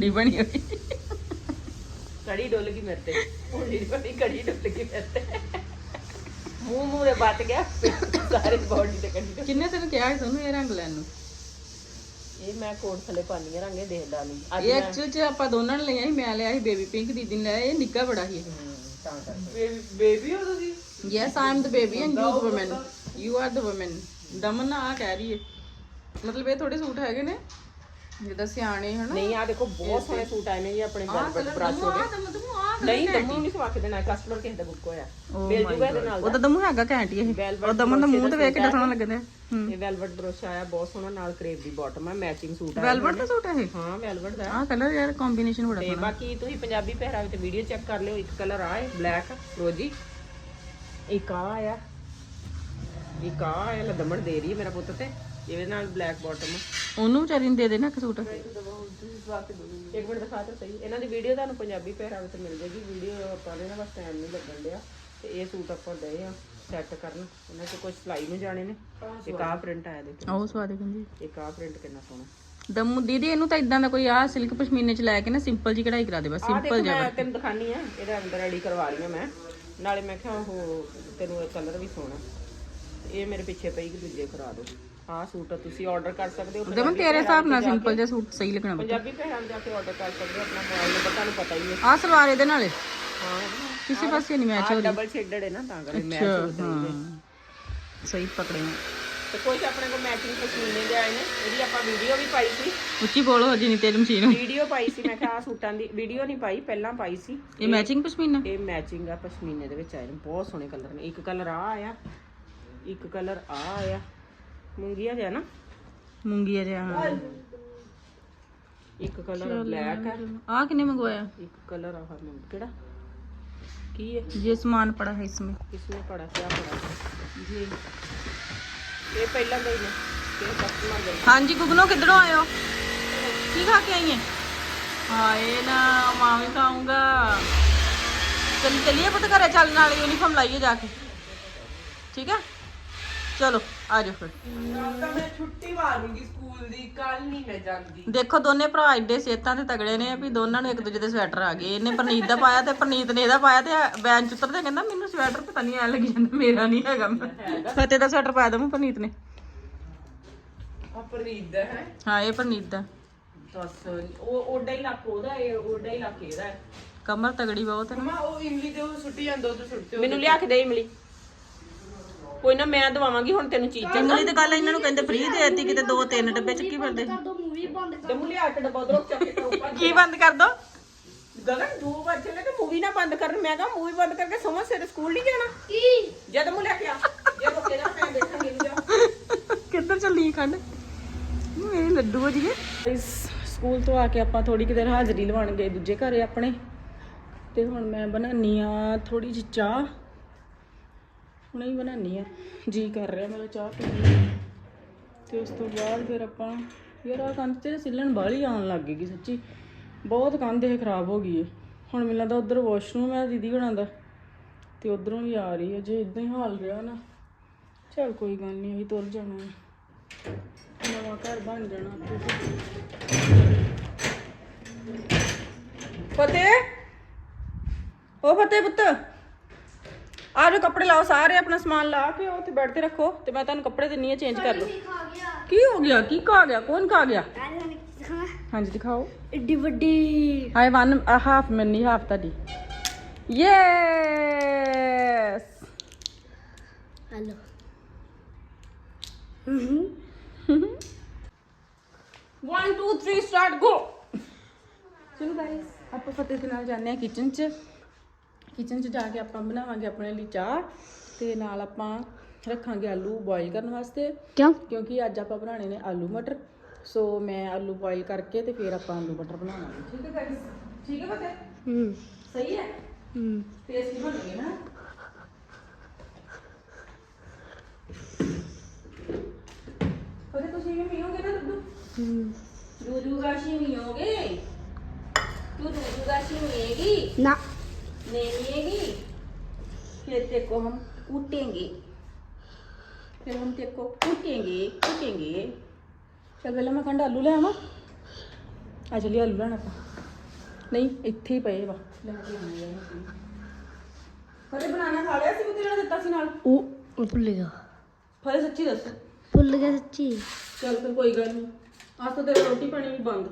D ਬਣੀ ਹੋਈ। ਕੜੀ ਡੁੱਲ ਗਈ ਮੇਰੇ ਤੇ। ਉਹਦੀ ਬੜੀ ਕੜੀ ਡੁੱਲ ਗਈ ਮੇਰੇ ਤੇ। ਮੂੰਹ ਮੂੰਹ ਦੇ ਬਚ ਗਿਆ ਸਾਰੇ ਬਾਡੀ ਤੇ ਕੜੀ ਡੁੱਲ- ਕਿੰਨੇ ਤੈਨੂੰ ਕਿਹਾ ਸੀ ਤੁਹਾਨੂੰ ਇਹ ਰੰਗ ਲੈਣ ਨੂੰ? ਇਹ ਮੈਂ ਕੋਟ ਥਲੇ ਪਾਣੀ ਆ ਰੰਗੇ ਦੇਖਦਾ ਨਹੀਂ ਅੱਜ ਇਹ ਮੈਂ ਐਕਚੁਅਲ ਚ ਆਪਾਂ ਦੋਨਾਂ ਨੇ ਲਿਆ ਸੀ ਮੈਂ ਲਿਆ ਸੀ ਬੇਬੀ ਪਿੰਕ ਦੀਦੀ ਨੇ ਲਿਆ ਇਹ ਨਿੱਕਾ ਬੜਾ ਸੀ ਹਮ, ਤਾਂ ਕਰਕੇ। ਬੇਬੀ ਹੋ ਤੁਸੀਂ? Yes I am the baby and you the woman you are the woman ਦਮਨ ਆ ਕਹਿ ਰਹੀ ਹੈ। ਮਤਲਬ ਇਹ ਥੋੜੇ ਸੂਟ ਹੈਗੇ ਨੇ? ਜਿੱਦਾਂ ਸਿਆਣੇ ਹਨਾ। ਨਹੀਂ ਆ ਦੇਖੋ ਬਹੁਤ ਸੋਹਣੇ ਸੂਟ ਆਏ ਨੇ ਜੀ ਆਪਣੇ ਕਲਰ ਬ੍ਰਸ਼ ਹੋ ਦਮੂ ਆ ਨਹੀਂ ਦਮੂ ਨਹੀਂ ਸਵਾ ਕੇ ਦੇਣਾ ਕਸਟਮਰ ਕਿਸੇ ਦਾ ਬੁੱਕ ਹੋਇਆ। ਮਿਲ ਜੂਗਾ ਇਹਦੇ ਨਾਲ ਉਹਦਾ ਦਮੂ ਹੈਗਾ ਘੈਂਟ ਹੀ ਇਹ ਉਹ ਦਮਨ ਦਾ ਮੂੰਹ ਤੇ ਦਾ ਵੇਖ ਕੇ ਸੋਹਣਾ ਲੱਗਦਾ ਹੈ। ਇਹ ਵੈਲਵਟ ਬ੍ਰਸ਼ ਆਇਆ ਬਹੁਤ ਸੋਹਣਾ ਨਾਲ ਕਰੇਪ ਦੀ ਬਾਟਮ ਹੈ ਮੈਚਿੰਗ ਸੂਟ ਆ ਵੈਲਵਟ ਦਾ ਸੂਟ ਹੈ ਇਹ? ਹਾਂ ਵੈਲਵਟ ਦਾ। ਆਹ ਕਲਰ ਯਾਰ ਕੰਬੀਨੇਸ਼ਨ ਬੜਾ ਤੇ ਬਾਕੀ ਤੁਸੀਂ ਪੰਜਾਬੀ ਪਹਿਰਾਵੇ ਤੇ ਵੀਡੀਓ ਚੈੱਕ ਕਰ ਲਿਓ ਇੱਕ ਕਲਰ ਆ ਹੈ ਬਲੈਕ ਰੋਜੀ। ਇੱਕ ਆ ਆਇਆ। ਇੱਕ ਆ ਆਇਆ ਲਦਮਣ ਦੇ ਰਹੀ ਹੈ ਮੇਰਾ ਪੁੱਤ ਤੇ। ਇਹਦੇ ਨਾਲ ਬਲੈਕ ਬਾਟਮ ਉਹਨੂੰ ਵਿਚਾਰੀ ਨੂੰ ਦੇ ਦੇ ਨਾ ਇੱਕ ਸੂਟ? ਇੱਕ ਮਿੰਟ ਦਿਖਾ ਤਾਂ ਸਹੀ। ਇਹਨਾਂ ਦੀ ਵੀਡੀਓ ਤੁਹਾਨੂੰ ਪੰਜਾਬੀ ਪਹਿਰਾਵੇ ਤੇ ਮਿਲ ਜਾਏਗੀ। ਵੀਡੀਓ ਆਪਾਂ ਨੇ ਨਾ ਬਸ ਟਾਈਮ ਨਹੀਂ ਲੱਗਣ ਡਿਆ। ਤੇ ਇਹ ਸੂਟ ਆਪਾਂ ਦਏ ਆ ਸੈੱਟ ਕਰਨ। ਇਹਨਾਂ ਚ ਕੁਝ ਸਲਾਈ ਨੂੰ ਜਾਣੇ ਨੇ। ਇੱਕ ਆ ਪ੍ਰਿੰਟ ਆਇਆ ਦੇਖੋ। ਉਹ ਸਵਾਦ ਕਹਿੰਦੀ ਇੱਕ ਆ ਪ੍ਰਿੰਟ ਕਿੰਨਾ ਸੋਹਣਾ। ਦਮੂ ਦੀਦੀ ਇਹਨੂੰ ਤਾਂ ਇਦਾਂ ਦਾ ਕੋਈ ਆ ਸਿਲਕ ਪਸ਼ਮੀਨੇ ਚ ਲੈ ਕੇ ਨਾ ਸਿੰਪਲ ਜੀ ਕਢਾਈ ਕਰਾ ਦੇ ਬਸ ਸਿੰਪਲ ਦੇਖੋ ਜਿਹਾ ਮੈਂ ਤੈਨੂੰ ਦਿਖਾਨੀ ਆ ਇਹਦਾ ਅੰਦਰ ਰੈਡੀ ਕਰਵਾ ਰਹੀ ਆ ਮੈਂ। ਨਾਲੇ ਮੈਂ ਕਿਹਾ ਉਹ ਤੈਨੂੰ ਇਹ ਕਲਰ ਵੀ ਸੋਹਣਾ। ਇਹ ਮੇਰੇ ਪਿੱਛੇ ਪਈ ਕਿ ਦੂਜੇ ਕਰਾ ਦੋ। ਆਹ ਸੂਟ ਤੁਸੀਂ ਆਰਡਰ ਕਰ ਸਕਦੇ ਹੋ ਦਮਨ ਤੇਰੇ ਹਿਸਾਬ ਨਾਲ ਸਿੰਪਲ ਜਿਹਾ ਸੂਟ ਸਹੀ ਲੱਗਣਾ ਵਾ। ਪੰਜਾਬੀ ਪਹਿਰਾਵੇ ਜਾ ਕੇ ਆਰਡਰ ਕਰ ਸਕਦੇ ਹੋ ਆਪਣਾ ਮੋਬਾਈਲ ਨੰਬਰ ਤੁਹਾਨੂੰ ਪਤਾ ਹੀ ਹੈ। ਆਹ ਸਲਵਾਰ ਇਹਦੇ ਨਾਲ। ਹੈ। ਹਾਂ ਕਿਸੇ ਪਾਸੇ ਨਹੀਂ ਮੈਚ ਆ ਡਬਲ ਸ਼ੇਡਡ ਹੈ ਨਾ ਤਾਂ ਕਰਕੇ ਮੈਚ ਹੋ ਰਹੀ ਹੈ। ਹਾਂ। ਸਹੀ ਪਕੜੇ ਨੇ। ਤੇ ਕੁਝ ਆਪਣੇ ਕੋਲ ਮੈਚਿੰਗ ਪਸ਼ਮੀਨੇ ਦੇ ਆਏ ਨੇ ਇਹਦੀ ਆਪਾਂ ਵੀਡੀਓ ਵੀ ਪਾਈ ਸੀ। ਉੱਚੀ ਬੋਲੋ ਜਿੰਨੀ ਤੇਰੀ ਮਸ਼ੀਨ ਵੀਡੀਓ ਪਾਈ ਸੀ ਮੈਂ ਕਿਹਾ ਆਹ ਸੂਟਾਂ ਦੀ ਵੀਡੀਓ ਨਹੀਂ ਪਾਈ ਪਹਿਲਾਂ ਪਾਈ ਸੀ। ਇਹ ਮੈਚਿੰਗ ਪਸ਼ਮੀਨਾ? ਇਹ ਮੈਚਿੰਗ ਆ ਪਸ਼ਮੀਨੇ ਦੇ ਵਿੱਚ ਆਏ ਨੇ ਬਹੁਤ ਸੋਹਣੇ ਕਲਰ ਨੇ। ਇੱਕ ਕਲਰ ਆ ਆਇਆ ਇੱਕ ਕਲਰ ਆ ਆਇਆ। ਮੁੰਗੀਆ ਜਿਹਾ ਨਾ ਮੂੰਗੀਆ ਜਿਹਾ ਹਾਂ ਇੱਕ ਕਲਰ ਬਲੈਕ ਹੈ ਆ ਕਿੰਨੇ ਮੰਗਵਾਇਆ ਇੱਕ ਕਲਰ ਆ ਮੁੰਗ ਕਿਹੜਾ ਕੀ ਹੈ ये सामान पड़ा है इसमें ਕਿਸਨੇ ਪੜਾ ਕਿਆ ਪੜਾ ਜੀ ਇਹ ਪਹਿਲਾਂ ਦਾ ਹੀ ਨੇ ਇਹ ਕਸਟਮਰ ਦੇ हाँ जी गुगनो किधरों आए हो की खा के आई है हाय ना मां भी खाऊंगा चल चलिए पता करे चल नाल यूनिफॉर्म लाइए जाके ठीक है चलो ਦੇਖੋ ਦੋਨੇ ਭਰਾ ਐਡੇ ਸੇਤਾਂ ਤੇ ਤਗੜੇ ਨੇ ਵੀ ਦੋਨਾਂ ਨੂੰ ਇੱਕ ਦੂਜੇ ਦੇ ਸਵੈਟਰ ਆ ਗਏ। ਇਹਨੇ ਪ੍ਰਨੀਤ ਦਾ ਪਾਇਆ ਤੇ ਪ੍ਰਨੀਤ ਨੇ ਇਹਦਾ ਪਾਇਆ ਤੇ ਬੈਨ ਚ ਉਤਰਦਾ ਕਹਿੰਦਾ ਮੈਨੂੰ ਸਵੈਟਰ ਪਤਾ ਨਹੀਂ ਆ ਲੱਗ ਜਾਂਦਾ ਮੇਰਾ ਨਹੀਂ ਹੈਗਾ ਫਤੇ ਦਾ ਸਵੈਟਰ ਪਾਇਆ ਦਮ ਪ੍ਰਨੀਤ ਨੇ। ਅਪਰੀਦ ਹੈ। ਹਾਂ ਇਹ ਪ੍ਰਨੀਤ ਦਾ। ਦੱਸ ਉਹ ਓਡਾ ਹੀ ਲੱਕ ਉਹਦਾ ਇਹ ਓਡਾ ਹੀ ਲੱਕ ਇਹਦਾ। ਕਮਰ ਤਗੜੀ ਬਹੁਤ ਹੈ। ਨਾ। ਮਾ ਉਹ ਇਮਲੀ ਤੇ ਉਹ ਸੁੱਟੀ ਜਾਂਦਾ ਉਹ ਤੇ ਸੁੱਟਦੇ ਲਿਆ ਕੇ ਕੋਈ ਨਾ ਮੈਂ ਦਵਾਵਾਂਗੀ ਹੁਣ ਤੈਨੂੰ ਚੀਜ਼ ਚੰਗਲੀ ਤੇ ਗੱਲ ਇਹਨਾਂ ਨੂੰ ਕਹਿੰਦੇ ਫ੍ਰੀ ਦੇ ਦਿੱਤੀ ਕਿਤੇ ਦੋ ਤਿੰਨ ਡੱਬੇ ਚੱਕੀ ਫਿਰਦੇ ਤੇ ਮੁੱਲੀ ਅੱਟ ਡੱਬਾ ਉਧਰੋਂ ਚੱਕ ਕੇ ਉੱਪਰ ਕੀ ਬੰਦ ਕਰ ਦੋ? ਗਗਨ ਦੋ ਵਾਰ ਚੱਲੇ ਤੇ ਮੂਵੀ ਨਾ ਬੰਦ ਕਰਨ। ਮੈਂ ਕਹਾ ਮੂਵੀ ਬੰਦ ਕਰਕੇ ਸਮਾਂ ਸਿਰ ਸਕੂਲ ਨਹੀਂ ਜਾਣਾ? ਕੀ? ਜਦ ਮੁ ਲੈ ਕੇ ਆ। ਇਹ ਰੋਕੇ ਦਾ ਮੈਂ ਦੇਖਾਂਗੀ ਨੂੰ ਜਾ ਕਿੱਧਰ ਚੱਲੀ ਖੰਡ? ਮੇਰੇ ਲੱਡੂ ਹੋ ਜੀਏ ਸਕੂਲ ਤੋਂ ਆ ਕੇ ਆਪਾਂ ਥੋੜੀ ਕਿ ਦੇਰ ਹਾਜ਼ਰੀ ਲਵਾਉਣ ਗਏ ਦੂਜੇ ਘਰੇ ਆਪਣੇ। ਤੇ ਹੁਣ ਮੈਂ ਬਣਾਨੀ ਆ ਥੋੜੀ ਜਿਹੀ ਚਾਹ। ਹੁਣੇ ਹੀ ਬਣਾਨੀ ਆ ਜੀ ਕਰ ਰਿਹਾ ਮੇਰਾ ਚਾਹ ਪੀਣ ਨੂੰ ਤੇ ਉਸ ਤੋਂ ਬਾਅਦ ਫਿਰ ਆਪਾਂ, ਯਾਰ ਆ ਕੰਧ ਤੇ ਸਿੱਲਣ ਬਾਹਲੀ ਆਉਣ ਲੱਗ ਗਈ ਸੱਚੀ। ਬਹੁਤ ਕੰਧ ਇਹ ਖਰਾਬ ਹੋ ਗਈ ਹੈ ਹੁਣ ਮੈਨੂੰ ਲੱਗਦਾ ਉਧਰ ਵਾਸ਼ਰੂਮ ਹੈ ਦੀਦੀ ਹੋਣਾ ਦਾ। ਤੇ ਉਧਰੋਂ ਵੀ ਆ ਰਹੀ ਹੈ ਜੇ ਇਦਾਂ ਹੀ ਹਾਲ ਰਿਹਾ ਨਾ, ਚਲ ਕੋਈ ਗੱਲ ਨਹੀਂ, ਅਸੀਂ ਤੁਰ ਜਾਣਾ ਹੈ। ਨਵਾਂ ਘਰ ਬਣ ਜਾਣਾ ਫਤਿਹ? ਉਹ ਫਤਿਹ ਪੁੱਤ। ਆ ਜਾਓ ਕੱਪੜੇ ਲਾਓ ਸਾਰੇ ਆਪਣਾ ਸਮਾਨ ਲਾ ਕੇ ਉੱਥੇ ਬੈੱਡ ਤੇ ਰੱਖੋ ਤੇ ਮੈਂ ਤੁਹਾਨੂੰ ਕੱਪੜੇ ਦਿੰਨੀ ਆ ਚੇਂਜ ਕਰ ਲਓ। ਕੀ ਹੋ ਗਿਆ? ਕੀ ਖਾ ਗਿਆ? ਕੌਣ ਖਾ ਗਿਆ? ਹਾਂਜੀ ਦਿਖਾਓ। ਏਡੀ ਵੱਡੀ। Hi one half many half ਤੁਹਾਡੀ। Yes hello. 1 2 3 ਸਟਾਰਟ ਗੋ ਚਲੋ ਗਾਇਸ ਆਪਾਂ ਫਤਿਹ ਦੇ ਨਾਲ ਜਾਂਦੇ ਆ ਕਿਚਨ 'ਚ। ਕਿਚਨ 'ਚ ਜਾ ਕੇ ਆਪਾਂ ਬਣਾਵਾਂਗੇ ਆਪਣੇ ਲਈ ਚਾਹ ਤੇ ਨਾਲ ਆਪਾਂ ਰੱਖਾਂਗੇ ਆਲੂ ਬੋਇਲ ਕਰਨ ਵਾਸਤੇ। ਕਿਉਂ? ਕਿਉਂਕਿ ਅੱਜ ਆਪਾਂ ਬਣਾਣੇ ਨੇ ਆਲੂ ਮਟਰ। ਸੋ ਮੈਂ ਆਲੂ ਬੋਇਲ ਕਰਕੇ ਤੇ ਫਿਰ ਆਪਾਂ ਆਲੂ ਮਟਰ ਬਣਾਵਾਂਗੇ। ਠੀਕ ਹੈ ਗਾਇਸ ਠੀਕ ਹੈ ਬਤੇ ਹੂੰ। ਸਹੀ ਹੈ? ਹੂੰ। ਟੇਸਟੀ ਬਣਨਗੇ ਨਾ। ਤੁਸੀਂ ਵੀ ਮੀਓਗੇ ਨਾ ਦੁੱਧ? ਹੂੰ। ਦੂਦੂ ਗਾਸ਼ੀ ਮੀਓਗੇ? ਤੂੰ ਦੂਦੂ ਗਾਸ਼ੀ ਮੀਏਗੀ? ਨਾ। फिर तेरे को हम कूटेंगे फिर हम तेरे को कूटेंगे कूटेंगे चल पहले मैं खंड आलू ले आवा ਆ ਚੱਲੀ ਆਲੂ ਲੈਣ ਆਪਾਂ ਨਹੀਂ ਇੱਥੇ ਹੀ ਪਏ ਵਾ ਲੈ ਕੇ ਆਉਂਦੇ ਆ ਫਰੇ ਬਨਾਨਾ ਖਾ ਲਿਆ ਸੀ ਕੁੱਤੇ ਨੇ ਦਿੱਤਾ ਸੀ ਨਾਲ ਉਹ ਉਹ ਭੁੱਲ ਗਿਆ ਫਰੇ ਸੱਚੀ ਦੱਸ ਭੁੱਲ ਗਿਆ ਸੱਚੀ ਚੱਲ ਫਿਰ ਕੋਈ ਗੱਲ ਨਹੀਂ ਅੱਜ ਤੋਂ ਤੇਰਾ ਰੋਟੀ ਪਾਣੀ ਵੀ ਬੰਦ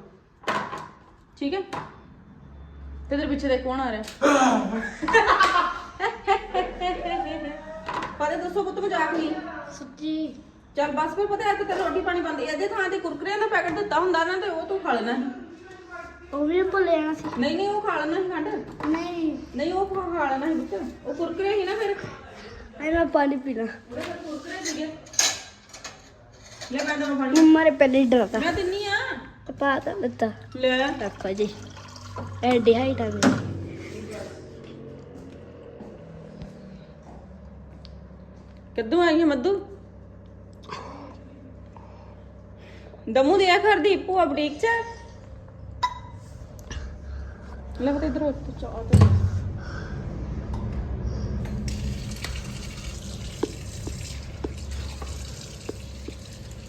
ਠੀਕ ਹੈ ਤੇ ਤੇਰੇ ਪਿੱਛੇ ਦੇਖ ਕੌਣ ਆ ਰਿਹਾ ਫਰੇ ਦੱਸੋ ਪੁੱਤ ਮਜ਼ਾਕ ਨਹੀਂ? ਸੱਚੀ। ਚੱਲ ਬਸ ਫਿਰ ਪਤਾ ਅੱਜ ਤੇ ਰੋਟੀ ਪਾਣੀ ਬੰਦ ਇਹਦੇ ਥਾਂ ਤੇ ਕੁਰਕਰਿਆਂ ਦਾ ਪੈਕਟ ਦਿੱਤਾ ਹੁੰਦਾ ਨਾ ਤੇ ਉਹ ਤੂੰ ਖਾ ਲੈਣਾ ਸੀ। ਉਹ ਵੀ ਭੁੱਲ ਜਾਣਾ ਸੀ। ਨਹੀਂ ਨਹੀਂ ਉਹ ਖਾ ਲੈਣਾ ਸੀ ਖੰਡ। ਨਹੀਂ। ਨਹੀਂ ਉਹ ਖਾ ਖਾ ਲੈਣਾ ਸੀ ਪੁੱਤ। ਉਹ ਕੁਰਕਰੇ ਸੀ ਨਾ ਫਿਰ। ਮੈਂ ਪਾਣੀ ਪੀਣਾ। ਉਹਦੇ ਫਿਰ ਕੁਰਕਰੇ ਸੀਗੇ। ਲੈ ਮੈਂ ਦਵਾਂ ਪਾਣੀ ਮੰਮਾ ਨੇ ਪਹਿਲੇ ਹੀ ਡਰਤਾ। ਮੈਂ ਦਿੰਨੀ ਆ। ਤੇ ਪਾਤਾ ਦਿੱਤਾ ਲੈ। ਰੱਖੋ ਜੀ। ਐਡੀ ਹਾਈਟ ਆ ਮੇਰੀ। ਕਿੱਦੋਂ ਆਈ ਹੈ ਮੱਦੂ ਦਮੂ ਦਿਆ ਕਰਦੀ ਭੂਆ ਬੁਟੀਕ ਚ? ਲੈ ਇਧਰ ਉੱਤੇ ਚਾਹ ਤੇ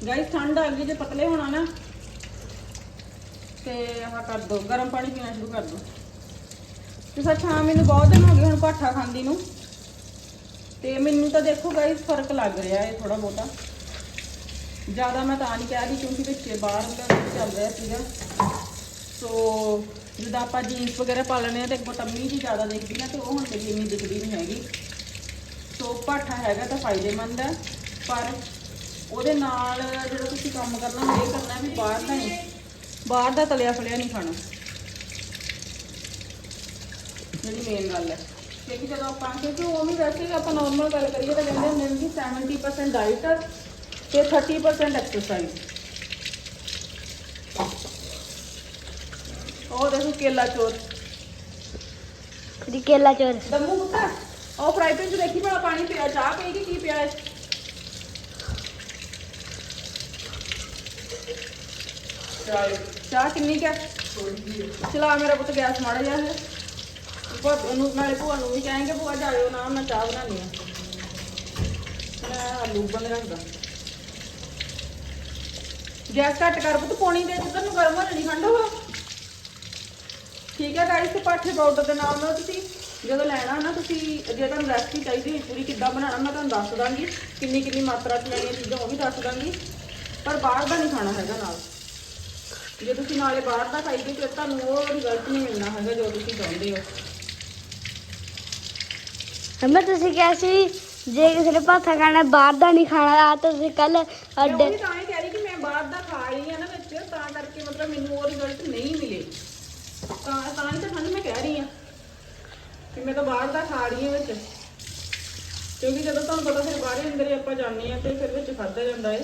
ਗਾਇਸ, ਠੰਡ ਆ ਗਈ ਜੇ ਪਤਲੇ ਹੋਣਾ ਨਾ, ਤੇ ਆਹ ਕਰ ਦੋ, ਗਰਮ ਪਾਣੀ ਪੀਣਾ ਸ਼ੁਰੂ ਕਰ ਦੋ। ਤੇ ਸੱਚ ਹਾਂ, ਮੈਨੂੰ ਬਹੁਤ ਦਿਨ ਹੋ ਗਏ ਹੁਣ ਪਾਠਾ ਖਾਂਦੀ ਨੂੰ। ਤੇ ਮੈਨੂੰ ਤਾਂ ਦੇਖੋ ਗਾਇਸ ਫ਼ਰਕ ਲੱਗ ਰਿਹਾ ਹੈ ਥੋੜਾ ਬਹੁਤਾ। ਜ਼ਿਆਦਾ ਮੈਂ ਤਾਂ ਨਹੀਂ ਕਹਿ ਰਹੀ ਕਿਉਂਕਿ ਵਿੱਚ ਬਾਹਰ ਦਾ ਚੱਲ ਰਿਹਾ ਸੀਗਾ। ਸੋ ਜਿੱਦਾਂ ਆਪਾਂ ਜੀਨਸ ਵਗੈਰਾ ਪਾ ਲੈਣੇ ਆ ਤੇ ਅੱਗੋਂ ਟੰਮੀ ਜੀ ਜ਼ਿਆਦਾ ਦਿਖਦੀ ਨਾ ਤੇ ਉਹ ਹੁਣ ਮੇਰੀ ਇੰਨੀ ਦਿਖਦੀ ਨਹੀਂ ਹੈਗੀ। ਸੋ ਪਾਠਾ ਹੈਗਾ ਤਾਂ ਫਾਇਦੇਮੰਦ ਹੈ ਪਰ ਉਹਦੇ ਨਾਲ ਜਿਹੜਾ ਤੁਸੀਂ ਕੰਮ ਕਰਨਾ, ਉਹ ਇਹ ਕਰਨਾ ਵੀ ਬਾਹਰ ਦਾ ਨਹੀਂ। ਬਾਹਰ ਦਾ ਤਲਿਆ ਫਲਿਆ ਨਹੀਂ ਖਾਣਾ। ਜਿਹੜੀ ਮੇਨ ਗੱਲ ਹੈ ਕਿਉਂਕਿ ਜਦੋਂ ਆਪਾਂ ਕਿਉਂਕਿ ਉਹ ਵੀ ਵੈਸੇ ਆਪਾਂ ਨਾਰਮਲ ਗੱਲ ਕਰੀਏ ਤਾਂ ਕਹਿੰਦੇ ਹੁੰਦੇ ਨੇ ਕਿ 70% ਡਾਈਟ ਤੇ 30% ਐਕਸਰਸਾਈਜ਼ ਉਹ ਦੇਖੋ ਕੇਲਾ ਚੋਰ ਕਦੀ ਕੇਲਾ ਚੋਰ ਦਮੂ ਪੁੱਤਾ ਉਹ ਫਰਾਈ ਪੈਨ 'ਚ ਦੇਖੀ ਭਲਾ ਪਾਣੀ ਪਿਆ ਚਾਹ ਪਈ ਕਿ ਕੀ ਪਿਆ ਹੈ ਚਾਹ ਕਿੰਨੀ ਕਿਆ ਚਲਾ ਮੇਰਾ ਪੁੱਤ ਗੈਸ ਮਾੜਾ ਜਿਹਾ ਹੈ ਭਾਪੇ ਨੂੰ, ਨਾਲੇ ਭੂਆ ਨੂੰ ਵੀ ਕਹਾਂਗੇ ਭੂਆ ਜਾਇਓ ਨਾ, ਮੈਂ ਚਾਹ ਬਣਾਉਣੀ ਆ। ਮੈਂ ਆਲੂ ਬੰਦ ਰੱਖਦਾ ਗੈਸ ਘੱਟ ਕਰ ਪੁੱਤ, ਪਾਣੀ ਦੇ ਜਿੱਧਰ ਨੂੰ ਗਰਮ ਹੋ ਜਾਣੀ, ਠੰਡ ਹੋ। ਠੀਕ ਹੈ ਗਾਇਸ ਤੇ ਪਾਠੇ ਪਾਊਡਰ ਦੇ ਨਾਲ ਨਾਲ ਤੁਸੀਂ ਜਦੋਂ ਲੈਣਾ ਨਾ, ਤੁਸੀਂ ਜੇ ਤੁਹਾਨੂੰ ਰੈਸਪੀ ਚਾਹੀਦੀ ਹੋਈ ਪੂਰੀ ਕਿੱਦਾਂ ਬਣਾਉਣਾ, ਮੈਂ ਤੁਹਾਨੂੰ ਦੱਸ ਦਾਂਗੀ, ਕਿੰਨੀ ਕਿੰਨੀ ਮਾਤਰਾ ਚ ਲੈਣੀਆਂ ਚੀਜ਼ਾਂ, ਉਹ ਵੀ ਦੱਸ ਦਾਂਗੀ। ਪਰ ਬਾਹਰ ਦਾ ਨਹੀਂ ਖਾਣਾ ਹੈਗਾ ਨਾਲ। ਜੇ ਤੁਸੀਂ ਨਾਲੇ ਬਾਹਰ ਦਾ ਖਾਈਗੇ ਫਿਰ ਤੁਹਾਨੂੰ ਉਹ ਰਿਜ਼ਲਟ ਨਹੀਂ ਮਿਲਣਾ ਹੈਗਾ, ਜੋ ਤੁਸੀਂ ਚਾਹੁੰਦੇ ਹੋ। ਹਮੇ ਤੁਸੀਂ ਕਿਹਾ ਸੀ ਜੇ ਕਿਸੇ ਨੇ ਭਾਥਾ ਖਾਣਾ ਬਾਹਰ ਦਾ ਨਹੀਂ ਖਾਣਾ ਆ ਤਾਂ ਤੁਸੀਂ ਕੱਲ ਮੈਂ ਅੱਡੇ ਉਹੀ ਤਾਂ ਹੀ ਕਹਿ ਰਹੀ ਕਿ ਮੈਂ ਬਾਹਰ ਦਾ ਖਾ ਰਹੀ ਹਾਂ ਨਾ ਵਿੱਚ ਤਾਂ ਕਰਕੇ ਮਤਲਬ ਮੈਨੂੰ ਉਹ ਰਿਜ਼ਲਟ ਨਹੀਂ ਮਿਲੇ। ਤਾਂ ਤਾਂ ਹੀ ਤਾਂ ਤੁਹਾਨੂੰ ਮੈਂ ਕਹਿ ਰਹੀ ਹਾਂ ਕਿ ਮੈਂ ਤਾਂ ਬਾਹਰ ਦਾ ਖਾ ਰਹੀ ਹਾਂ ਵਿੱਚ। ਕਿਉਂਕਿ ਜਦੋਂ ਤੁਹਾਨੂੰ ਪਤਾ ਫਿਰ ਬਾਹਰੇ ਅੰਦਰੇ ਆਪਾਂ ਜਾਂਦੇ ਆ ਤੇ ਫਿਰ ਵਿੱਚ ਖਾਧਾ ਜਾਂਦਾ ਹੈ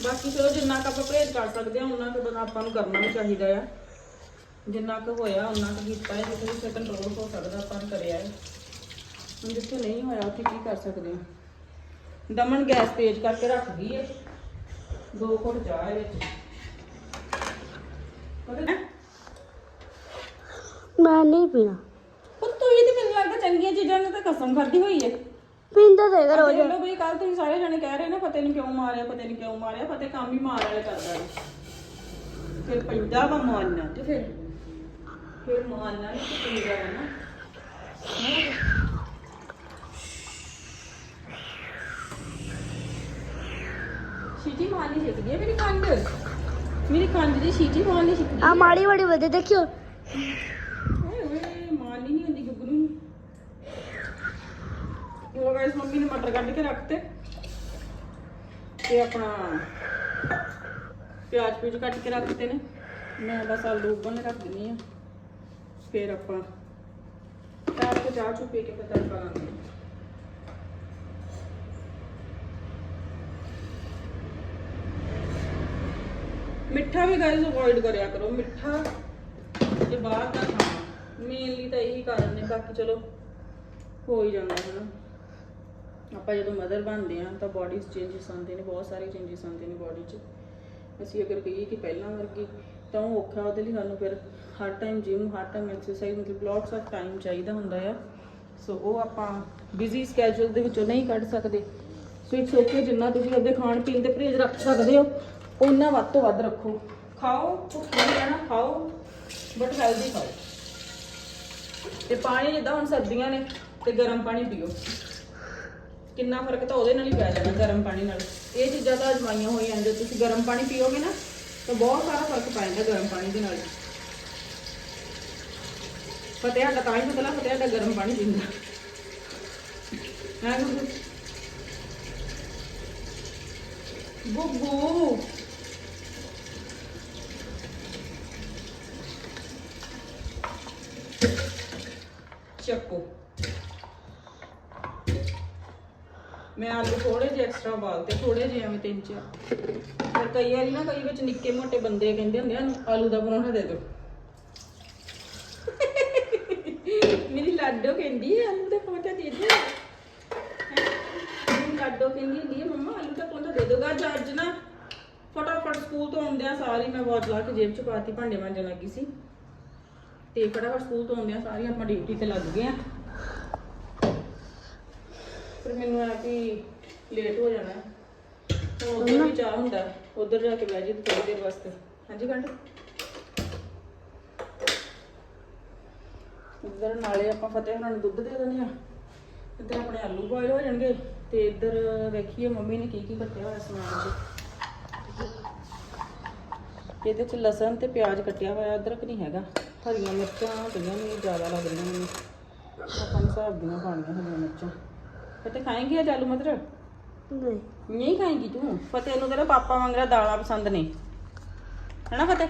ਬਾਕੀ ਚਲੋ ਜਿੰਨਾ ਕੁ ਆਪਾਂ ਪਰਹੇਜ਼ ਕਰ ਸਕਦੇ ਹਾਂ ਉਹਨਾਂ ਕੁ ਬਣਾ ਆਪਾਂ ਨੂੰ ਕਰਨਾ ਵੀ ਚਾਹੀਦਾ ਆ। ਜਿੰਨਾ ਕੁ ਹੋਇਆ ਉਹਨਾਂ ਕੁ ਕੀਤਾ ਹੈ ਜਿੱਥੇ ਜਿੱਥੇ ਕੰਟਰੋਲ ਹੋ ਸਕਦਾ ਆਪਾਂ ਨੇ ਕਰਿਆ ਹੈ ਹੁਣ ਜਿੱਥੇ ਨਹੀਂ ਹੋਇਆ ਉੱਥੇ ਕੀ ਕਰ ਸਕਦੇ ਹਾਂ ਦਮਨ ਗੈਸ ਤੇਜ਼ ਕਰਕੇ ਰੱਖ ਗਈ ਹੈ ਦੋ ਘੁੱਟ ਚਾਹ ਹੈ ਵਿੱਚ। ਪਤਾ ਮੈਂ ਨਹੀਂ ਪੀਣਾ। ਪੁੱਤੂ ਇਹ ਤੇ ਮੈਨੂੰ ਲੱਗਦਾ ਚੰਗੀਆਂ ਚੀਜ਼ਾਂ ਨੇ ਤਾਂ ਕਸਮ ਖਾਦੀ ਹੋਈ ਹੈ ਪੀਂਦਾ ਤੇ ਹੈਗਾ ਰੋਜ਼। ਲਓ ਬਈ ਕੱਲ ਤੁਸੀਂ ਸਾਰੇ ਜਣੇ ਕਹਿ ਰਹੇ ਨੇ ਪਤਾ ਨਹੀਂ ਕਿਉਂ ਮਾਰਿਆ ਪਤਾ ਨਹੀਂ ਕਿਉਂ ਮਾਰਿਆ ਪਤਾ ਕੰਮ ਹੀ ਮਾਰ ਵਾਲੇ ਕਰਦਾ ਨੇ ਫਿਰ ਪੈਂਦਾ ਵਾ ਮਾਰਨਾ ਤੇ ਫਿਰ ਫਿਰ ਮਾਰਨਾ ਨਹੀਂ ਤੇ ਪੀਂਦਾ ਵਾ ਨਾ ਸੀਟੀ ਮਾਰਨੀ ਸਿੱਖ ਗਈ ਹੈ ਮੇਰੀ ਖੰਡ ਮੇਰੀ ਖੰਡ ਦੀ ਸੀਟੀ ਮਾਰਨੀ ਸਿੱਖ ਗਈ ਆ ਮਾੜੀ ਬੜੀ ਵਧੇ ਦੇਖਿਓ ਓਏ ਓਏ ਮਾਰਨੀ ਨਹੀਂ ਹੁੰਦੀ ਗੁੱਗਰੂ ਨੂੰ ਉਹ ਗਾਇਸ ਮੰਮੀ ਨੇ ਮਟਰ ਕੱਢ ਕੇ ਰੱਖਤੇ ਤੇ ਆਪਣਾ ਪਿਆਜ਼ ਪੂਜ ਕੱਟ ਕੇ ਰੱਖਤੇ ਨੇ ਮੈਂ ਬਸ ਆਲੂ ਉਬਲਣ ਰੱਖ ਦਿੰਨੀ ਆ ਫਿਰ ਆਪਾਂ ਚਾਹ ਕੇ ਚਾਹ ਚੁ ਪੀ ਕੇ ਫਿਰ ਤੜਕਾ ਮਿੱਠਾ ਵੀ ਗਾਇਸ ਅਵੋਇਡ ਕਰਿਆ ਕਰੋ, ਮਿੱਠਾ ਤੇ ਬਾਹਰ ਦਾ ਖਾਣਾ। ਮੇਨਲੀ ਤਾਂ ਇਹੀ ਕਾਰਨ ਨੇ, ਬਾਕੀ ਚਲੋ ਹੋ ਹੀ ਜਾਂਦਾ ਹੈ ਨਾ। ਆਪਾਂ ਜਦੋਂ ਮਦਰ ਬਣਦੇ ਆ ਤਾਂ ਬਾਡੀ ਚੇਂਜਸ ਆਉਂਦੇ ਨੇ, ਬਹੁਤ ਸਾਰੇ ਚੇਂਜਸ ਆਉਂਦੇ ਨੇ ਬਾਡੀ 'ਚ। ਅਸੀਂ ਅਗਰ ਕਹੀਏ ਕਿ ਪਹਿਲਾਂ ਵਰਗੀ ਤਾਂ ਉਹ ਔਖਾ ਉਹਦੇ ਲਈ ਸਾਨੂੰ ਫਿਰ ਹਰ ਟਾਈਮ ਜਿਮ ਹਰ ਟਾਈਮ ਐਕਸਰਸਾਈਜ਼ ਮਤਲਬ ਲੋਟਸ ਆਫ ਟਾਈਮ ਚਾਹੀਦਾ ਹੁੰਦਾ ਆ। ਸੋ ਉਹ ਆਪਾਂ ਬਿਜ਼ੀ ਸਕੇਜੂਲ ਦੇ ਵਿੱਚੋਂ ਨਹੀਂ ਕੱਢ ਸਕਦੇ। ਸੋ ਇਟਸ ਓਕੇ ਜਿੰਨਾ ਤੁਸੀਂ ਉਹਦੇ ਖਾਣ ਪੀਣ ਤੇ ਪਰਹੇਜ਼ ਰੱਖ ਸਕਦੇ ਹੋ। ਉਹਨਾਂ ਵੱਧ ਤੋਂ ਵੱਧ ਰੱਖੋ। ਖਾਓ, ਭੁੱਖੇ ਨਹੀਂ ਰਹਿਣਾ ਖਾਓ ਬਟ ਹੈਲਦੀ ਖਾਓ। ਤੇ ਪਾਣੀ ਜਿੱਦਾਂ ਹੁਣ ਸਰਦੀਆਂ ਨੇ, ਤੇ ਗਰਮ ਪਾਣੀ ਪੀਓ। ਕਿੰਨਾ ਫ਼ਰਕ ਤਾਂ ਉਹਦੇ ਨਾਲ ਹੀ ਪੈ ਜਾਣਾ, ਗਰਮ ਪਾਣੀ ਨਾਲ। ਇਹ ਚੀਜ਼ਾਂ ਤਾਂ ਅਜਮਾਈਆਂ ਹੋਈਆਂ ਜੇ ਤੁਸੀਂ ਗਰਮ ਪਾਣੀ ਪੀਓਗੇ ਨਾ, ਤਾਂ ਬਹੁਤ ਸਾਰਾ ਫ਼ਰਕ ਪੈ ਜਾਂਦਾ ਗਰਮ ਪਾਣੀ ਦੇ ਨਾਲ। ਫਤਿਹ ਸਾਡਾ ਤਾਂ ਹੀ ਪਤਲਾ ਫਤਿਹ ਸਾਡਾ ਗਰਮ ਪਾਣੀ ਪੀਂਦਾ। ਹੈ ਗੁੱਗੂ ਗੁੱਗੂ! ਚੱਕੋ। ਮੈਂ ਆਲੂ ਥੋੜੇ ਜਿਹੇ ਐਕਸਟਰਾ ਉਬਾਲਤੇ ਥੋੜੇ ਜਿਹੇ ਐਵੇਂ ਤਿੰਨ ਚਾਰ। ਪਰ ਕਈ ਵਾਰੀ ਨਾ ਕਈ ਵਿੱਚ ਨਿੱਕੇ ਮੋਟੇ ਬੰਦੇ ਕਹਿੰਦੇ ਹੁੰਦੇ ਆ, ਆਲੂ ਦਾ ਪਰੌਂਠਾ ਦੇ ਦਿਓ। ਮੇਰੀ ਲਾਡੋ ਕਹਿੰਦੀ ਹੈ ਆਲੂ ਦਾ ਪਰੌਂਠਾ ਦੇ ਦਿਓ। ਮੇਰੀ ਲਾਡੋ ਕਹਿੰਦੀ ਹੁੰਦੀ ਹੈ ਮੰਮਾ ਆਲੂ ਦਾ ਪਰੌਂਠਾ ਦੇ ਦਿਓ। ਅੱਜ ਅੱਜ ਨਾ ਫਟਾਫਟ ਸਕੂਲ ਤੋਂ ਆਉਂਦਿਆਂ ਸਾਰੀ ਮੈਂ ਵਾਚ ਲਾ ਕੇ ਜੇਬ ਚ ਪਾਤੀ ਭਾਂਡੇ ਮਾਂਜਣ ਲੱਗੀ ਸੀ। ਤੇ ਫਟਾਫਟ ਸਕੂਲ ਤੋਂ ਆਉਂਦਿਆਂ ਸਾਰੀ ਆਪਾਂ ਡਿਊਟੀ ਤੇ ਲੱਗ ਗਏ ਆ। ਫਿਰ ਮੈਨੂੰ ਆ ਕਿ ਲੇਟ ਹੋ ਜਾਣਾ। ਹੈ। ਹੁਣ ਉਧਰ ਵੀ ਚਾਹ ਹੁੰਦਾ, ਉੱਧਰ ਜਾ ਕੇ ਬਹਿ ਜੀ ਥੋੜੀ ਦੇਰ ਵਾਸਤੇ। ਹਾਂਜੀ ਗੰਢ ਇੱਧਰ ਨਾਲੇ ਆਪਾਂ ਫਤਿਹ ਹੋਰਾਂ ਨੂੰ ਦੁੱਧ ਦੇ ਦਿੰਦੇ ਆ ਇੱਧਰ ਆਪਣੇ ਆਲੂ ਬੋਇਲ ਹੋ ਜਾਣਗੇ ਤੇ ਇੱਧਰ ਵੇਖੀਏ ਮੰਮੀ ਨੇ ਕੀ ਕੀ ਕੱਟਿਆ ਹੋਇਆ ਸਮਾਨ 'ਚ ਇਹਦੇ 'ਚ ਲਸਣ ਤੇ ਪਿਆਜ਼ ਕੱਟਿਆ ਹੋਇਆ, ਅਦਰਕ ਨਹੀਂ ਹੈਗਾ। ਹਰੀਆਂ ਮਿਰਚਾਂ ਪਈਆਂ ਨੇ ਜ਼ਿਆਦਾ ਲੱਗ ਰਹੀਆਂ ਮੈਨੂੰ ਆਪਾਂ ਨੂੰ ਹਿਸਾਬ ਦੀਆਂ ਪਾਣੀਆਂ ਹਰੀਆਂ ਮਿਰਚਾਂ। ਫਤਿਹ ਖਾਏਂਗੀ ਅੱਜ ਆਲੂ ਮਟਰ? ਨਹੀਂ। ਨਹੀਂ ਖਾਏਂਗੀ ਤੂੰ? ਫਤਿਹ ਨੂੰ ਤੇਰਾ ਪਾਪਾ ਵਾਂਗਰਾ ਦਾਲਾਂ ਪਸੰਦ ਨੇ। ਹੈਨਾ ਫਤਿਹ?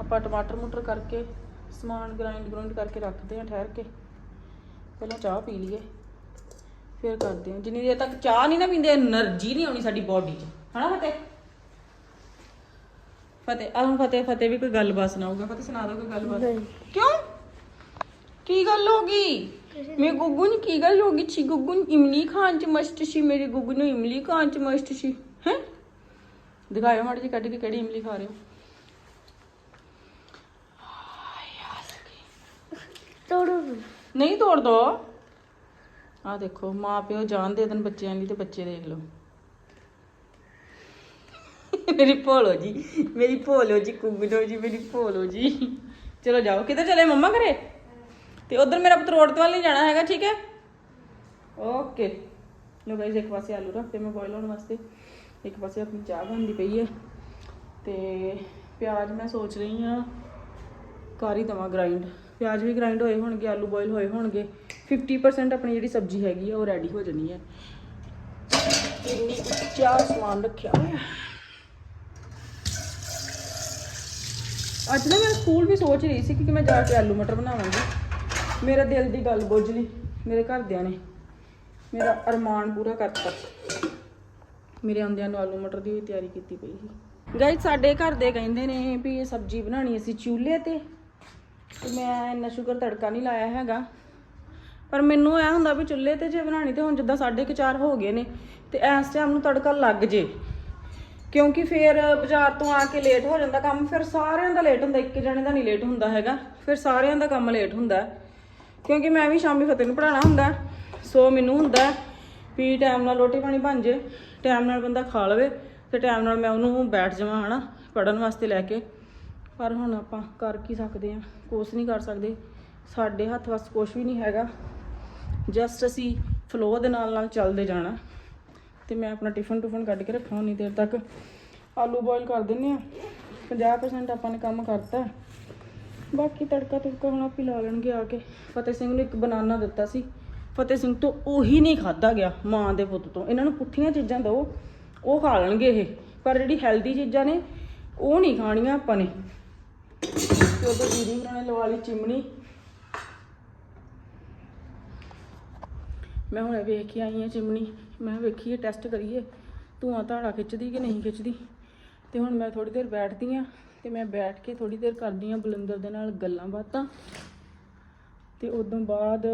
ਆਪਾਂ ਟਮਾਟਰ ਮੂਟਰ ਕਰਕੇ ਸਮਾਨ ਗ੍ਰਾਈਂਡ ਗਰਾਈਂਡ ਕਰਕੇ ਰੱਖਦੇ ਆ ਠਹਿਰ ਕੇ। ਪਹਿਲਾਂ ਚਾਹ ਪੀ ਲਈਏ। ਫਿਰ ਕਰਦੇ ਹਾਂ ਜਿੰਨੀ ਦੇਰ ਤੱਕ ਚਾਹ ਨਹੀਂ ਨਾ ਪੀਂਦੇ એનર્ਜੀ ਨਹੀਂ ਆਉਣੀ ਸਾਡੀ ਬਾਡੀ 'ਚ। ਹਨਾ ਫਤਿਹ? ਫਤਿਹ ਆਹ ਹੁਣ ਫਤਿਹ ਵੀ ਕੋਈ ਗੱਲਬਾਤ ਸੁਣਾਊਗਾ। ਫਤਿਹ ਸੁਣਾ ਦੋ ਕੋਈ ਗੱਲਬਾਤ। ਕਿਉਂ? ਕੀ ਗੱਲ ਹੋ ਗਈ? ਮੇਰੇ ਗੁੱਗੂ ਨੂੰ ਕੀ ਗੱਲ ਹੋ ਗਈ? ਛੀ ਗੁੱਗੂ ਨੂੰ ਇਮਲੀ ਖਾਣ 'ਚ ਮਸਤ ਸੀ। ਮੇਰੇ ਗੁੱਗੂ ਨੂੰ ਇਮਲੀ ਖਾਣ 'ਚ ਮਸਤ ਸੀ। ਹੈ? ਦਿਖਾਇਓ ਮਾੜੀ ਜੀ ਕੱਢ ਕੇ ਕਿਹੜੀ ਇਮਲੀ ਖਾ ਰਹੇ ਹੋ। ਤੋੜੋ। ਨਹੀਂ ਤੋੜ ਦੋ। ਆ ਦੇਖੋ ਮਾਂ ਪਿਓ ਜਾਨ ਦੇ ਦੇਣ ਬੱਚਿਆਂ ਲਈ ਤੇ ਬੱਚੇ ਦੇਖ ਲਓ। ਮੇਰੀ ਭੋਲੋ ਜੀ, ਮੇਰੀ ਭੋਲੋ ਜੀ, ਕੁੰਗਨੋ ਜੀ, ਮੇਰੀ ਭੋਲੋ ਜੀ। ਚਲੋ ਜਾਓ, ਕਿੱਧਰ ਚਲੇ ਮੰਮਾ ਘਰੇ? ਤੇ ਉਧਰ ਮੇਰਾ ਪਤਰੋੜ ਤੋਂ ਵੱਲ ਨਹੀਂ ਜਾਣਾ ਹੈਗਾ, ਠੀਕ ਹੈ? ਓਕੇ। ਲੋ ਗਾਇਸ ਇੱਕ ਪਾਸੇ ਆਲੂ ਰੱਖਤੇ ਮੈਂ ਬੋਇਲ ਹੋਣ ਵਾਸਤੇ। ਇੱਕ ਪਾਸੇ ਆਪਣੀ ਚਾਹ ਬਣਦੀ ਪਈ ਹੈ। ਤੇ ਪਿਆਜ਼ ਮੈਂ ਸੋਚ ਰਹੀ ਹਾਂ, ਕਰ ਹੀ ਦੇਵਾਂ ਗ੍ਰਾਈਂਡ ਪਿਆਜ਼ ਵੀ ਗ੍ਰਾਈਂਡ ਹੋਏ ਹੋਣਗੇ, ਆਲੂ ਬੋਇਲ ਹੋਏ ਹੋਣਗੇ। 50% ਆਪਣੀ ਜਿਹੜੀ ਸਬਜ਼ੀ ਹੈਗੀ ਆ, ਉਹ ਰੈਡੀ ਹੋ ਜਾਣੀ ਹੈ ਇੰਨੀ ਸਮਾਨ ਰੱਖਿਆ ਹੋਇਆ। ਅੱਜ ਨਾ ਮੈਂ ਸਕੂਲ ਵੀ ਸੋਚ ਰਹੀ ਸੀ ਕਿ ਮੈਂ ਜਾ ਕੇ ਆਲੂ ਮਟਰ ਬਣਾਵਾਂਗੀ। ਮੇਰਾ ਦਿਲ ਦੀ ਗੱਲ ਬੁੱਝ ਲਈ, ਮੇਰੇ ਘਰਦਿਆਂ ਨੇ। ਮੇਰਾ ਅਰਮਾਨ ਪੂਰਾ ਕਰਤਾ। ਮੇਰੇ ਆਉਂਦਿਆਂ ਨੂੰ ਆਲੂ ਮਟਰ ਦੀ ਵੀ ਤਿਆਰੀ ਕੀਤੀ ਪਈ ਸੀ। ਗਾਇਸ ਸਾਡੇ ਘਰ ਦੇ ਕਹਿੰਦੇ ਨੇ ਵੀ ਇਹ ਸਬਜ਼ੀ ਬਣਾਣੀ ਅਸੀਂ ਚੁੱਲ੍ਹੇ ਤੇ। ਤੇ ਮੈਂ ਇੰਨਾ ਸ਼ੂਗਰ ਤੜਕਾ ਨਹੀਂ ਲਾਇਆ ਹੈਗਾ। ਪਰ ਮੈਨੂੰ ਇਹ ਹੁੰਦਾ ਵੀ ਚੁੱਲ੍ਹੇ ਤੇ ਜੇ ਬਣਾਣੀ ਤੇ ਹੁਣ ਜਿੱਦਾਂ ਸਾਢੇ ਕੁ ਚਾਰ ਹੋ ਗਏ ਨੇ ਤੇ ਇਸ ਟਾਈਮ ਨੂੰ ਤੜਕਾ ਲੱਗ ਜੇ। ਕਿਉਂਕਿ ਫੇਰ ਬਾਜ਼ਾਰ ਤੋਂ ਆ ਕੇ ਲੇਟ ਹੋ ਜਾਂਦਾ ਕੰਮ, ਫਿਰ ਸਾਰਿਆਂ ਦਾ ਲੇਟ ਹੁੰਦਾ, ਇੱਕ ਜਣੇ ਦਾ ਨਹੀਂ ਲੇਟ ਹੁੰਦਾ ਹੈਗਾ। ਫਿਰ ਸਾਰਿਆਂ ਦਾ ਕੰਮ ਲੇਟ ਹੁੰਦਾ। ਕਿਉਂਕਿ ਮੈਂ ਵੀ ਸ਼ਾਮੀ ਫਤਿਹ ਨੂੰ ਪੜਾਉਣਾ ਹੁੰਦਾ, ਸੋ ਮੈਨੂੰ ਹੁੰਦਾ ਵੀ ਟਾਈਮ ਨਾਲ ਰੋਟੀ ਪਾਣੀ ਬਣ ਜੇ ਟਾਈਮ ਨਾਲ ਬੰਦਾ ਖਾ ਲਵੇ ਤੇ ਟਾਈਮ ਨਾਲ ਮੈਂ ਉਹਨੂੰ ਬੈਠ ਜਾਵਾਂ, ਹਨਾ ਪੜਨ ਵਾਸਤੇ ਲੈ ਕੇ। ਪਰ ਹੁਣ ਆਪਾਂ ਕਰ ਕੀ ਸਕਦੇ ਆ ਕੁਛ ਨਹੀਂ ਕਰ ਸਕਦੇ। ਸਾਡੇ ਹੱਥ ਵਸ ਕੁਛ ਵੀ ਨਹੀਂ ਹੈਗਾ। ਜਸਟ ਅਸੀਂ ਫਲੋ ਦੇ ਨਾਲ ਨਾਲ ਚੱਲਦੇ ਜਾਣਾ। ਤੇ ਮੈਂ ਆਪਣਾ ਟਿਫਨ ਟੁਫਨ ਕੱਢ ਕੇ ਰੱਖਾਂ, ਉਨੀ ਦੇਰ ਤੱਕ। ਆਲੂ ਬੋਇਲ ਕਰ ਦਿੰਨੇ ਆ 50% ਆਪਾਂ ਨੇ ਕੰਮ ਕਰਤਾ। ਬਾਕੀ ਤੜਕਾ ਤੁੜਕਾ ਹੁਣ ਆਪੀ ਲਾ ਲੈਣਗੇ ਆ ਕੇ। ਫਤਿਹ ਸਿੰਘ ਨੂੰ ਇੱਕ ਬਨਾਨਾ ਦਿੱਤਾ ਸੀ। ਫਤਿਹ ਸਿੰਘ ਤੋਂ ਉਹੀ ਨਹੀਂ ਖਾਦਾ ਗਿਆ ਮਾਂ ਦੇ ਪੁੱਤ ਤੋਂ। ਇਹਨਾਂ ਨੂੰ ਪੁੱਠੀਆਂ ਚੀਜ਼ਾਂ ਦਿਓ ਉਹ ਖਾ ਲੈਣਗੇ ਇਹ। ਪਰ ਜਿਹੜੀ ਹੈਲਦੀ ਚੀਜ਼ਾਂ ਨੇ, ਉਹ ਨਹੀਂ ਖਾਣੀਆਂ ਆਪਾਂ ਨੇ। ਤੇ ਉਧਰ ਦੀਦੀ ਹੋਰਾਂ ਨੇ ਲਵਾ ਲਈ ਚਿਮਣੀ ਮੈਂ ਹੁਣ ਵੇਖ ਕੇ ਆਈ ਹਾਂ ਚਿਮਨੀ। ਮੈਂ ਵੇਖੀਏ ਟੈਸਟ ਕਰੀਏ। ਧੂਆਂ ਧਾੜਾ ਖਿੱਚਦੀ ਕਿ ਨਹੀਂ ਖਿੱਚਦੀ? ਤੇ ਹੁਣ ਮੈਂ ਥੋੜੀ ਦੇਰ ਬੈਠਦੀ ਆ ਤੇ ਮੈਂ ਬੈਠ ਕੇ ਥੋੜੀ ਦੇਰ ਕਰਦੀ ਆ ਬਲਿੰਦਰ ਦੇ ਨਾਲ ਗੱਲਾਂ ਬਾਤਾਂ। ਤੇ ਉਦੋਂ ਬਾਅਦ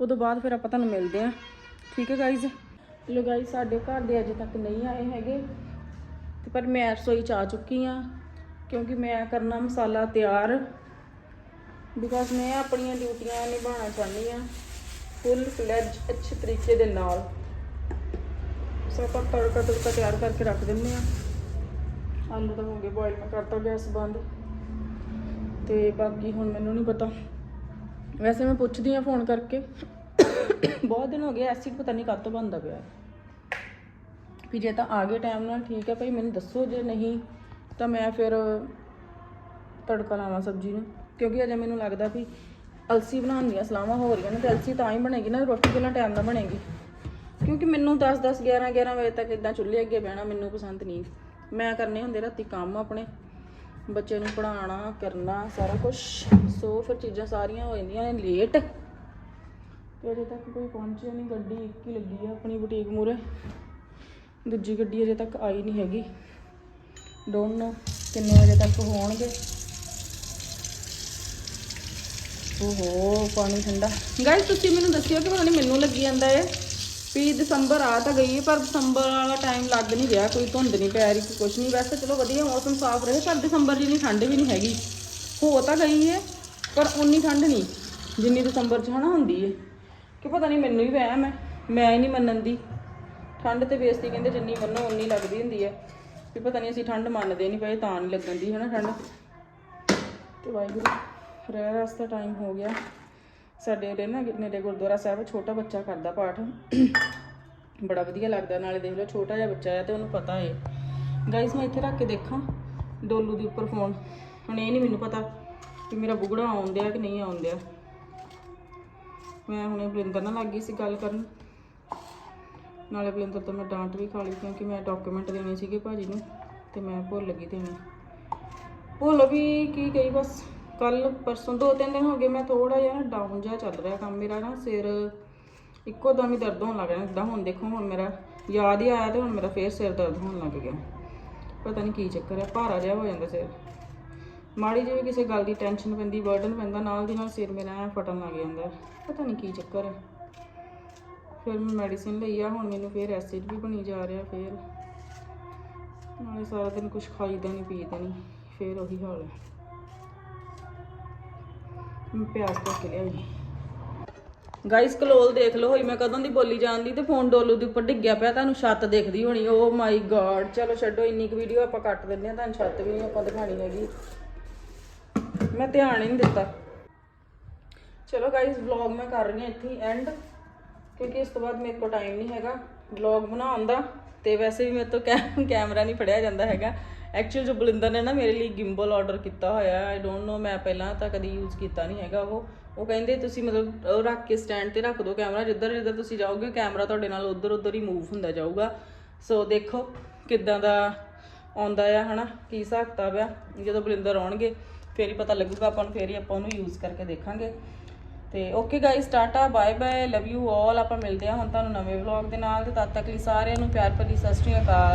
ਉਦੋਂ ਬਾਅਦ ਫਿਰ ਆਪਾਂ ਤੁਹਾਨੂੰ ਮਿਲਦੇ ਆ। ਠੀਕ ਹੈ ਗਾਈਜ਼ ਲੋ ਗਾਈਜ਼ ਸਾਡੇ ਘਰ ਦੇ ਅਜੇ ਤੱਕ ਨਹੀਂ ਆਏ ਹੈਗੇ। ਤੇ ਪਰ ਮੈਂ ਰਸੋਈ ਚ ਆ ਚੁੱਕੀ ਆ, ਕਿਉਂਕਿ ਮੈਂ ਕਰਨਾ ਮਸਾਲਾ ਤਿਆਰ। ਬਿਕਾਜ਼ ਮੈਂ ਆਪਣੀਆਂ ਡਿਊਟੀਆਂ ਨਿਭਾਉਣਾ ਚਾਹੁੰਦੀ ਆ ਫੁੱਲ ਫਲੈਜ ਅੱਛੇ ਤਰੀਕੇ ਦੇ ਨਾਲ। ਸੋ ਆਪਾਂ ਤੜਕਾ ਤੜਕਾ ਤਿਆਰ ਕਰਕੇ ਰੱਖ ਦਿੰਦੇ ਆ ਆਲੂ ਤਾਂ ਹੋ ਗਏ ਬੋਇਲ ਕਰਤਾ ਗੈਸ ਬੰਦ। ਤੇ ਬਾਕੀ ਹੁਣ ਮੈਨੂੰ ਨਹੀਂ ਪਤਾ। ਵੈਸੇ ਮੈਂ ਪੁੱਛਦੀ ਆ ਫੋਨ ਕਰਕੇ। ਬਹੁਤ ਦਿਨ ਹੋ ਗਏ ਐਸਿਡ ਪਤਾ ਨਹੀਂ ਕਦ ਤੋਂ ਬੰਦਾ ਪਿਆ। ਵੀ ਜੇ ਤਾਂ ਆ ਗਏ ਟਾਈਮ ਨਾਲ, ਠੀਕ ਹੈ, ਭਾਈ ਮੈਨੂੰ ਦੱਸੋ ਜੇ ਨਹੀਂ, ਤਾਂ ਮੈਂ ਫਿਰ ਤੜਕਾ ਲਾਵਾਂ ਸਬਜ਼ੀ ਨੂੰ। ਕਿਉਂਕਿ ਅਜੇ ਮੈਨੂੰ ਲੱਗਦਾ ਵੀ ਅਲਸੀ ਬਣਾਉਣ ਦੀਆਂ ਸਲਾਹਾਂ ਹੋ ਰਹੀਆਂ ਨੇ ਤੇ ਅਲਸੀ ਤਾਂ ਹੀ ਬਣੇਗੀ ਨਾ, ਰੋਟੀ ਪਹਿਲਾਂ ਟਾਈਮ ਦਾ ਬਣੇਗੀ। ਕਿਉਂਕਿ ਮੈਨੂੰ 10 10 11 11 ਵਜੇ ਤੱਕ ਇਦਾਂ ਚੁੱਲ੍ਹੇ ਅੱਗੇ ਬਹਿਣਾ ਮੈਨੂੰ ਪਸੰਦ ਨਹੀਂ। ਮੈਂ ਕਰਨੇ ਹੁੰਦੇ ਰਾਤੀ ਕੰਮ ਆਪਣੇ, ਬੱਚੇ ਨੂੰ ਪੜਾਉਣਾ ਕਰਨਾ ਸਾਰਾ ਕੁਝ ਸੋ ਫਿਰ ਚੀਜ਼ਾਂ ਸਾਰੀਆਂ ਹੋ ਜਾਂਦੀਆਂ ਨੇ ਲੇਟ ਤੇ ਅਜੇ ਤੱਕ ਕੋਈ ਪਹੁੰਚਿਆ ਨਹੀਂ, ਗੱਡੀ ਇੱਕ ਹੀ ਲੱਗੀ ਆ ਆਪਣੀ ਬੁਟੀਕ ਮੂਰੇ ਦੂਜੀ ਗੱਡੀ ਅਜੇ ਤੱਕ ਆਈ ਨਹੀਂ ਹੈਗੀ। ਡੋਂਟ ਨੋ ਕਿੰਨੇ ਵਜੇ ਤੱਕ ਹੋਣਗੇ। ਓਹੋ, ਪਾਣੀ ਠੰਡਾ। ਗਾਇਸ ਤੁਸੀਂ ਮੈਨੂੰ ਦੱਸਿਓ ਕਿ ਪਤਾ ਨਹੀਂ ਮੈਨੂੰ ਲੱਗੀ ਜਾਂਦਾ ਏ ਵੀ ਦਸੰਬਰ ਆ ਤਾਂ ਗਈ ਪਰ ਦਸੰਬਰ ਵਾਲਾ ਟਾਈਮ ਲੱਗ ਨਹੀਂ ਰਿਹਾ, ਕੋਈ ਧੁੰਦ ਨਹੀਂ ਪੈ ਰਹੀ, ਕੋਈ ਕੁਝ ਨਹੀਂ ਵੈਸੇ ਚਲੋ ਵਧੀਆ ਮੌਸਮ ਸਾਫ਼ ਰਹੇ, ਪਰ ਦਸੰਬਰ ਜਿੰਨੀ ਠੰਡ ਵੀ ਨਹੀਂ ਹੈਗੀ। ਹੋ ਤਾਂ ਗਈ ਹੈ ਪਰ ਉਨੀ ਠੰਡ ਨਹੀਂ ਜਿੰਨੀ ਦਸੰਬਰ 'ਚ ਹਨਾ ਹੁੰਦੀ ਹੈ ਕਿ ਪਤਾ ਨਹੀਂ ਮੈਨੂੰ ਹੀ ਵਹਿਮ ਹੈ ਮੈਂ ਹੀ ਨਹੀਂ ਮੰਨਣ ਦੀ। ਠੰਡ ਤੇ ਬੇਇੱਜ਼ਤੀ ਕਹਿੰਦੇ ਜਿੰਨੀ ਮੰਨੋ ਉਨੀ ਲੱਗਦੀ ਹੁੰਦੀ ਹੈ ਵੀ ਪਤਾ ਨਹੀਂ ਅਸੀਂ ਠੰਡ ਮੰਨਦੇ ਨਹੀਂ ਪਏ, ਤਾਂ ਨਹੀਂ ਲੱਗਣ ਦੀ ਹਨਾ ਠੰਡ। ਤੇ ਵਾਹਿਗੁਰੂ। ਰਹਿ ਰਸਤਾ ਟਾਈਮ ਹੋ ਗਿਆ। ਸਾਡੇ ਉਰੇ ਨਾ ਨੇੜੇ ਗੁਰਦੁਆਰਾ ਸਾਹਿਬ ਛੋਟਾ ਬੱਚਾ ਕਰਦਾ ਪਾਠ। ਬੜਾ ਵਧੀਆ ਲੱਗਦਾ, ਨਾਲੇ ਦੇਖ ਲਓ ਛੋਟਾ ਜਿਹਾ ਬੱਚਾ ਹੈ ਤੇ ਉਹਨੂੰ ਪਤਾ ਹੈ ਗਾਇਸ ਮੈਂ ਇੱਥੇ ਰੱਖ ਕੇ ਦੇਖਾਂ ਡੋਲੂ ਦੇ ਉੱਪਰ ਫੋਨ ਹੁਣ ਇਹ ਨਹੀਂ ਮੈਨੂੰ ਪਤਾ ਕਿ ਮੇਰਾ ਬੁਗੜਾ ਆਉਂਦਿਆ ਕਿ ਨਹੀਂ ਆਉਂਦਿਆ ਮੈਂ ਹੁਣੇ ਬਲਿੰਦਰ ਨਾਲ ਲੱਗ ਗਈ ਸੀ ਗੱਲ ਕਰਨ। ਨਾਲੇ ਬਲਿੰਦਰ ਤੋਂ ਮੈਂ ਡਾਂਟ ਵੀ ਖਾ ਲਈ ਕਿਉਂਕਿ ਮੈਂ ਡਾਕੂਮੈਂਟ ਦੇਣੇ ਸੀਗੇ ਭਾਜੀ ਨੂੰ ਤੇ ਮੈਂ ਭੁੱਲ ਗਈ ਦੇਣੇ। ਭੁੱਲ ਵੀ ਕੀ ਗਈ ਬਸ। ਕੱਲ ਪਰਸੋਂ ਦੋ ਤਿੰਨ ਦਿਨ ਹੋ ਗਏ, ਮੈਂ ਥੋੜਾ ਜਿਹਾ ਨਾ ਡਾਊਨ ਜਿਹਾ ਚੱਲ ਰਿਹਾ ਕੰਮ, ਮੇਰਾ ਨਾ ਸਿਰ ਇੱਕੋ ਦਮ ਹੀ ਦਰਦ ਹੋਣ ਲੱਗ ਰਿਹਾ, ਜਿੱਦਾਂ ਹੁਣ ਦੇਖੋ, ਹੁਣ ਮੇਰਾ ਯਾਦ ਹੀ ਆਇਆ ਤੇ ਹੁਣ ਮੇਰਾ ਫੇਰ ਸਿਰ ਦਰਦ ਹੋਣ ਲੱਗ ਗਿਆ। ਪਤਾ ਨਹੀਂ ਕੀ ਚੱਕਰ ਹੈ ਭਾਰਾ ਜਿਹਾ ਹੋ ਜਾਂਦਾ ਸਿਰ। ਮਾੜੀ ਜਿਹੀ ਵੀ ਕਿਸੇ ਗੱਲ ਦੀ ਟੈਨਸ਼ਨ ਪੈਂਦੀ ਬਰਡਨ ਪੈਂਦਾ, ਨਾਲ ਦੀ ਨਾਲ ਸਿਰ ਮੇਰਾ ਐਂ ਫਟਣ ਲੱਗ ਜਾਂਦਾ। ਪਤਾ ਨਹੀਂ ਕੀ ਚੱਕਰ ਹੈ ਫਿਰ ਮੈਂ ਮੈਡੀਸਿਨ ਲਈ ਆ, ਹੁਣ ਮੈਨੂੰ ਫਿਰ ਐਸਿਡ ਵੀ ਬਣੀ ਜਾ ਰਿਹਾ ਫਿਰ। ਨਾਲੇ ਸਾਰਾ ਦਿਨ ਕੁਝ ਖਾਈਦਾ ਨਹੀਂ ਪੀਦਾ ਨਹੀਂ ਫਿਰ ਉਹੀ ਹਾਲ ਹੈ ਪਿਆਜ਼ ਕੱਟ ਕੇ ਲਿਆਈ। ਗਾਇਸ ਕਲੋਲ ਦੇਖ ਲਓ, ਹੋਈ ਮੈਂ ਕਦੋਂ ਦੀ ਬੋਲੀ ਜਾਂਦੀ ਤੇ ਫੋਨ ਡੋਲੂ ਦੇ ਉੱਪਰ ਡਿੱਗਿਆ ਪਿਆ, ਤੁਹਾਨੂੰ ਛੱਤ ਦੇਖਦੀ ਹੋਣੀ। ਓ ਮਾਈ ਗॉड ਚਲੋ ਛੱਡੋ, ਇੰਨੀ ਕੁ ਵੀਡੀਓ ਆਪਾਂ ਕੱਟ ਦਿੰਦੇ ਆ ਤੁਹਾਨੂੰ ਛੱਤ ਵੀ ਨਹੀਂ ਆਪਾਂ ਦਿਖਾਣੀ ਹੈਗੀ। ਮੈਂ ਧਿਆਨ ਹੀ ਨਹੀਂ ਦਿੱਤਾ। ਚਲੋ ਗਾਇਸ ਵਲੌਗ ਮੈਂ ਕਰ ਰਹੀ ਹਾਂ ਇੱਥੇ ਐਂਡ ਕਿਉਂਕਿ ਇਸ ਤੋਂ ਬਾਅਦ ਮੇਰੇ ਕੋਲ ਟਾਈਮ ਨਹੀਂ ਹੈਗਾ ਵਲੌਗ ਬਣਾਉਣ ਦਾ ਤੇ ਵੈਸੇ ਵੀ ਮੇਰੇ ਤੋਂ ਕੈ- ਕੈਮਰਾ ਨਹੀਂ ਫੜਿਆ ਜਾਂਦਾ ਹੈਗਾ। ਐਕਚੁਅਲ ਜੋ ਬਲਿੰਦਰ ਨੇ ਨਾ ਮੇਰੇ ਲਈ ਗਿੰਬਲ ਆਰਡਰ ਕੀਤਾ ਹੋਇਆ ਆਈ ਡੋਨਟ ਨੋ ਮੈਂ ਪਹਿਲਾਂ ਤਾਂ ਕਦੀ ਯੂਜ਼ ਕੀਤਾ ਨਹੀਂ ਹੈਗਾ ਉਹ। ਉਹ ਕਹਿੰਦੇ ਤੁਸੀਂ ਮਤਲਬ ਉਹ ਰੱਖ ਕੇ ਸਟੈਂਡ ਤੇ ਰੱਖ ਦਿਓ ਕੈਮਰਾ ਜਿੱਧਰ ਜਿੱਧਰ ਤੁਸੀਂ ਜਾਓਗੇ ਕੈਮਰਾ ਤੁਹਾਡੇ ਨਾਲ ਉਧਰ ਉਧਰ ਹੀ ਮੂਵ ਹੁੰਦਾ ਜਾਊਗਾ। ਸੋ ਦੇਖੋ ਕਿੱਦਾਂ ਦਾ ਆਉਂਦਾ ਆ, ਹਨਾ? ਕੀ ਹਿਸਾਬ ਕਿਤਾਬ ਆ? ਜਦੋਂ ਬਲਿੰਦਰ ਆਉਣਗੇ, ਫੇਰ ਹੀ ਪਤਾ ਲੱਗੂਗਾ ਆਪਾਂ ਨੂੰ, ਫੇਰ ਹੀ ਆਪਾਂ ਉਹਨੂੰ ਯੂਜ਼ ਕਰਕੇ ਦੇਖਾਂਗੇ। ਤੇ okay guys tata bye bye love you all ਆਪਾਂ ਮਿਲਦੇ ਹਾਂ ਹੁਣ ਤੁਹਾਨੂੰ ਨਵੇਂ ਵਲੌਗ ਦੇ ਨਾਲ, ਤੇ ਤਦ ਤੱਕ ਲਈ ਸਾਰਿਆਂ ਨੂੰ ਪਿਆਰ ਭਰੀ, ਸਤਿ ਸ਼੍ਰੀ ਅਕਾਲ।